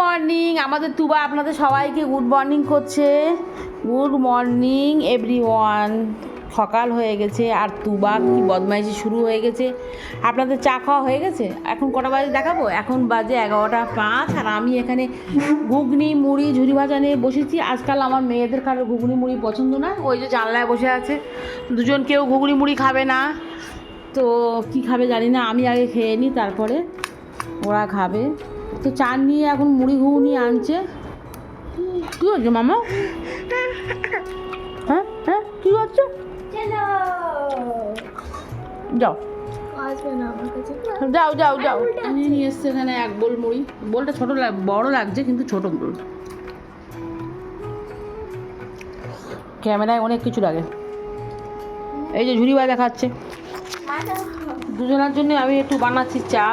Morning আমাদের তুবা আপনাদের সবাইকে গুড মর্নিং করছে। গুড মর্নিং এভরি ওয়ান সকাল হয়ে গেছে, আর তুবা কি বদমাইশি শুরু হয়ে গেছে। আপনাদের চা খাওয়া হয়ে গেছে? এখন কটা বাজে দেখাবো? এখন বাজে এগারোটা পাঁচ, আর আমি এখানে ঘুগনি, মুড়ি ঝুড়ি ভাজা নিয়ে বসেছি। আজকাল আমার মেয়েদের কারও ঘুগনি, মুড়ি পছন্দ না ওই যে জানলায় বসে আছে। দুজন কেউ ঘুগনি, মুড়ি খাবে না। তো কি খাবে জানি না, আমি আগে খেয়ে নিই, তারপরে ওরা খাবে। তো চান নিয়ে এখন মুড়ি ঘুগনি আনছে। কী হচ্ছে মামা? হ্যাঁ হ্যাঁ কী হচ্ছে? যাও। যাও যাও যাও। নিয়ে নিয়ে এসছে এখানে এক বোল মুড়ি। বোলটা ছোটো লাগ বড় লাগছে কিন্তু ছোটো বোল। ক্যামেরায় অনেক কিছু লাগে। এই যে ঝুড়ি ভাই দেখাচ্ছে। দুজনের জন্য আমি একটু বানাচ্ছি চা।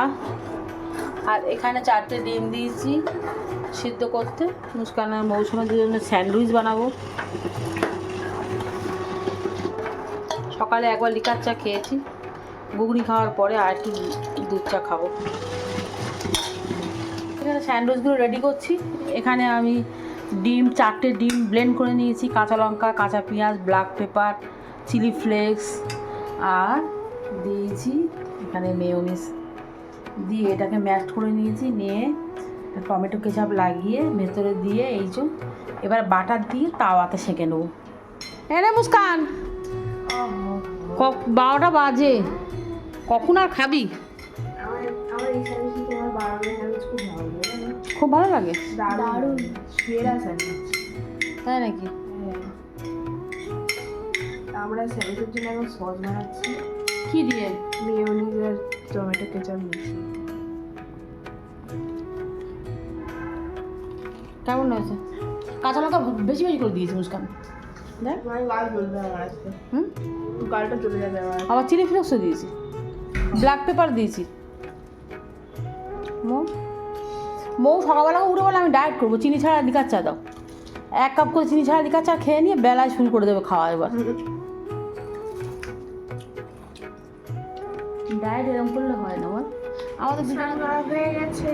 আর এখানে চারটে ডিম দিয়েছি সিদ্ধ করতে। মুস্কানের মৌসুমের জন্য স্যান্ডউইচ বানাবো। সকালে একবার লিকার চা খেয়েছি। ঘুগনি খাওয়ার পরে আর একটু দুধ চা খাব। এখানে স্যান্ডউইচগুলো রেডি করছি। এখানে আমি ডিম, চারটে ডিম ব্লেন্ড করে নিয়েছি। কাঁচা লঙ্কা, কাঁচা পেঁয়াজ ব্ল্যাক পেপার চিলি ফ্লেক্স আর দিয়েছি এখানে মেয়োনিস দিয়ে এটাকে ম্যাশ করে নিয়েছি নিয়ে টমেটো কেচাপ লাগিয়ে ভেতরে দিয়ে এই যে এবার বাটার দিয়ে তাওয়াতে সেঁকে নেব। এনে মুস্কান। ক- বারোটা বাজে। কখন আর খাবি? খুব ভালো লাগে। তাই নাকি? আমরা স্যান্ডউইচের জন্য এখন সস বানাচ্ছি। কি দিয়ে? মেয়োনিজ আর টমেটো কেচাপ মিশিয়ে কেমন হয়েছে? কাঁচা লঙ্কা বেশি বেশি করে দিয়েছি মুস্কান। দেখ। গাল জ্বলবে আমার আজকে। হুম? গালটা চলে যাবে আমার আবার চিলি ফ্লেক্সও দিয়েছি। ব্ল্যাক পেপার দিয়েছি। মৌ? মৌ সকালবেলা উঠে বলে আমি ডায়েট করব। চিনি ছাড়া লিকার চা দাও। এক কাপ করে চিনি ছাড়া লিকার চা খেয়ে নিয়ে বেলায় শুরু করে দেবে খাওয়া এবার। ডায়েট এরকম করলে হয় না বল। আমাদের দুটো স্নান হয়ে গেছে।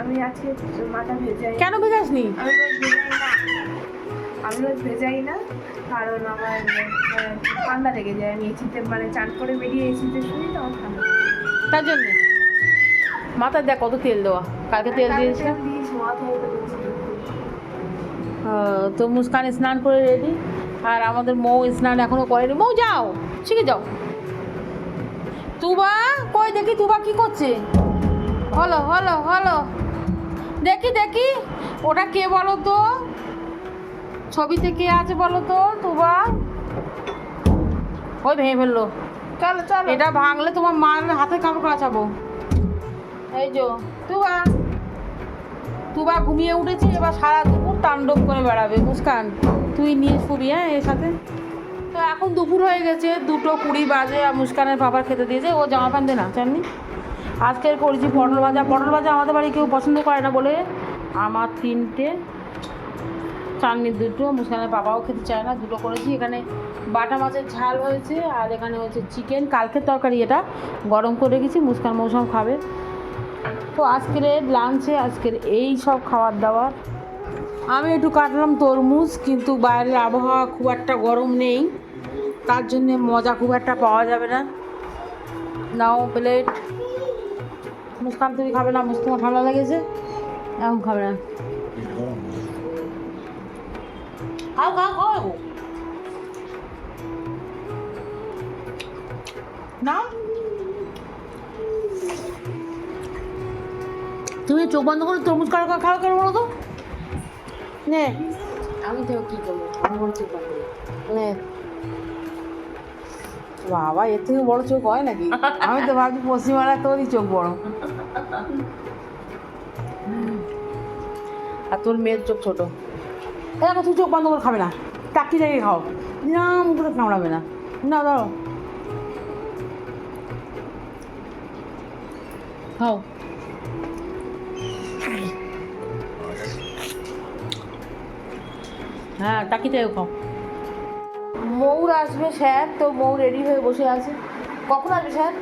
আমি আজকে মাথা ভেজাই কেন ভেজাস নি আমি ভেজাই না। আমি রোজ ভেজাই না কারণ আমার ঠান্ডা লেগে যায়। আমি এসিতে মানে চান করে বেরিয়ে এসিতে শুনি তো আমার ঠান্ডা তার জন্য? মাথায় দেখ কত তেল দেওয়া। কালকে তেল কালকে দিয়েছে দিয়েছি, মাথায় তো। মুস্কান স্নান করে রেডি। আর আমাদের মৌ স্নান এখনও করেনি। মৌ যাও শিখে যাও। তুবা? কই দেখি তুবা কি করছে? হলো হলো হলো। দেখি দেখি ওটা কে বলো তো ছবিতে কে আছে বলো তো তুবা? ওই ভেঙে ফেলল। চলো চলো। এটা ভাঙলে তোমার মার হাতে কামড় কাচাবো। এই যো তুবা। তুবা ঘুমিয়ে উঠেছি এবার সারা দুপুর তাণ্ডব করে বেড়াবে মুস্কান তুই নিয়ে শুবি হ্যাঁ এর সাথে? তো এখন দুপুর হয়ে গেছে, দুটো কুড়ি বাজে আর মুস্কানের বাবার খেতে দিয়েছে, ও জামা প্যান্ট না চাননি আজকে করেছি পটল ভাজা পটল ভাজা আমাদের বাড়ি কেউ পছন্দ করে না বলে আমার তিনটে চাননি দুটো, মুস্কানের বাবাও খেতে চায় না, দুটো করেছি। এখানে বাটা মাছের ঝাল হয়েছে আর এখানে হচ্ছে চিকেন, কালকের তরকারি এটা, গরম করে রেখেছি, মুস্কান মৌসুম খাবে। তো আজকের লাঞ্চে, আজকের এই সব খাবার দাবার। আমি একটু কাটলাম তরমুজ, কিন্তু বাইরের আবহাওয়া খুব একটা গরম নেই। তার জন্যে মজা খুব একটা পাওয়া যাবে না। নাও প্লেট মুস্কান তুমি খাবে না? মুস্কান ঠান্ডা লেগেছে? এখন খাবে না। খাও খাও খাও। নাও। তুমি চোখ বন্ধ করে তরমুজ কারও খাও কেন বলো তো? নে। আমি তো কি করব? আমি বলছি নে। বাবা, এর থেকে বড় চোখ হয় নাকি? আমি তো ভাবছি পশ্চিমবাংলা তোরই চোখ বড়। আর তোর মেয়ের চোখ ছোট। এরকম তুই চোখ বন্ধ করে খাবে না। টাকি জায়গায় খাও। নিরাম করে কামড়াবে না। না দাঁড়ো খাও। হ্যাঁ টাকি টাকিটাও খাও। মৌর আসবে স্যার। তো মৌ রেডি হয়ে বসে আছে। কখন আসবে স্যার?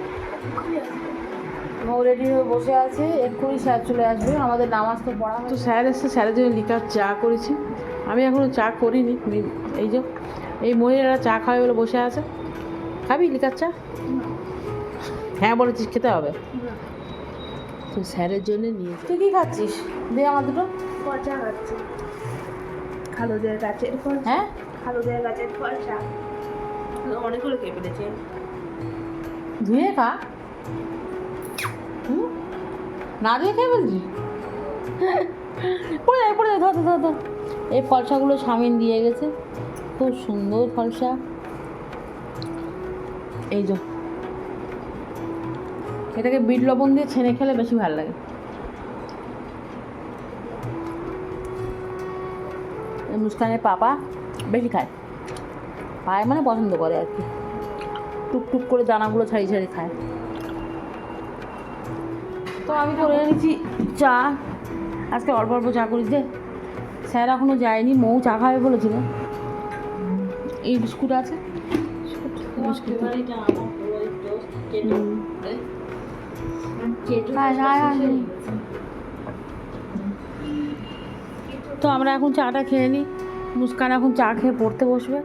ও রেডি হয়ে বসে আছে। এক্ষুনি স্যার চলে আসবে। আমাদের নামাজ তো পড়া তো স্যার এসে স্যারের জন্য লিকার চা করেছি। আমি এখনও চা করিনি। এই যে এই মহিলারা চা খাবে বলে বসে আছে। খাবি লিকার চা? হ্যাঁ বলেছিস খেতে হবে। তো স্যারের জন্য নিয়ে তুই কী খাচ্ছিস? দে আমার দুটো। পচা খাচ্ছে। খালুদের গাছের ফল হ্যাঁ? গাছের ফলসা অনেকগুলো খেয়ে ফেলেছে ধুয়ে খা? না ধুয়ে খেয়ে বলছি পড়ে যায় পড়ে যায় ধর ধর, ধর এই ফলসাগুলো স্বামীন দিয়ে গেছে। খুব সুন্দর ফলসা এই যে। এটাকে বিট লবণ দিয়ে ছেনে খেলে বেশি ভালো লাগে। মুস্কানের পাপা বেশি খায়। পায় মানে পছন্দ করে আর কি। টুকটুক করে দানাগুলো ছাড়িয়ে ছাড়িয়ে খায়। তো আমি করে এনেছি চা। আজকে অল্প অল্প চা করি যে স্যার এখনও যায়নি মৌ চা খাবে বলেছিল। এই বিস্কুট আছে? বিস্কুট। হুম। তো আমরা এখন চাটা খেয়ে নিই মুস্কান এখন চা খেয়ে পড়তে বসবে।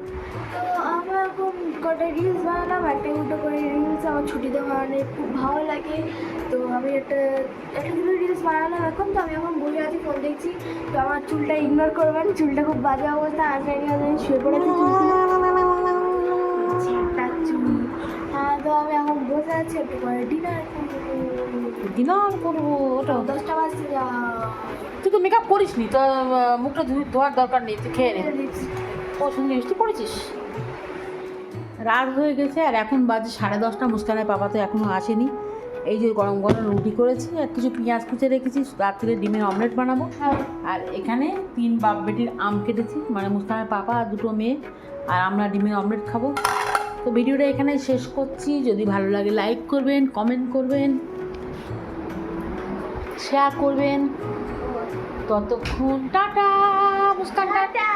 আমার এখন কটা রিলস বানালাম, একটা দুটো করে রিলস আমার ছুটিতে বানানো খুব ভালো লাগে। তো আমি একটা একটা দুটো রিলস বানালাম এখন, তো আমি এখন বসে আছি ফোন দেখছি। তো আমার চুলটা ইগনোর করবেন, চুলটা খুব বাজে অবস্থা আমি শুয়ে পড়েছি। আছি একটু পরে ডিনার ডিনার করব ওটা। দশটা বাজতে যা তুই তো মেকআপ করিস নি তো মুখটা ধোয়ার দরকার নেই তুই খেয়ে নে। ও সুন্দর মিষ্টি পড়েছিস রাত হয়ে গেছে আর এখন বাজে সাড়ে দশটা মুস্কানের পাপা তো এখনও আসেনি। এই যে গরম গরম রুটি করেছি আর কিছু পেঁয়াজ কুচে রেখেছি রাত্রে ডিমের অমলেট বানাবো। আর এখানে তিন বাপ বেটির আম কেটেছি মানে মুস্কানের পাপা আর দুটো মেয়ে আর আমরা ডিমের অমলেট খাব। তো ভিডিওটা এখানে শেষ করছি। যদি ভালো লাগে লাইক করবেন কমেন্ট করবেন শেয়ার করবেন। ততক্ষণ টাটা, মুস্কান টাটা।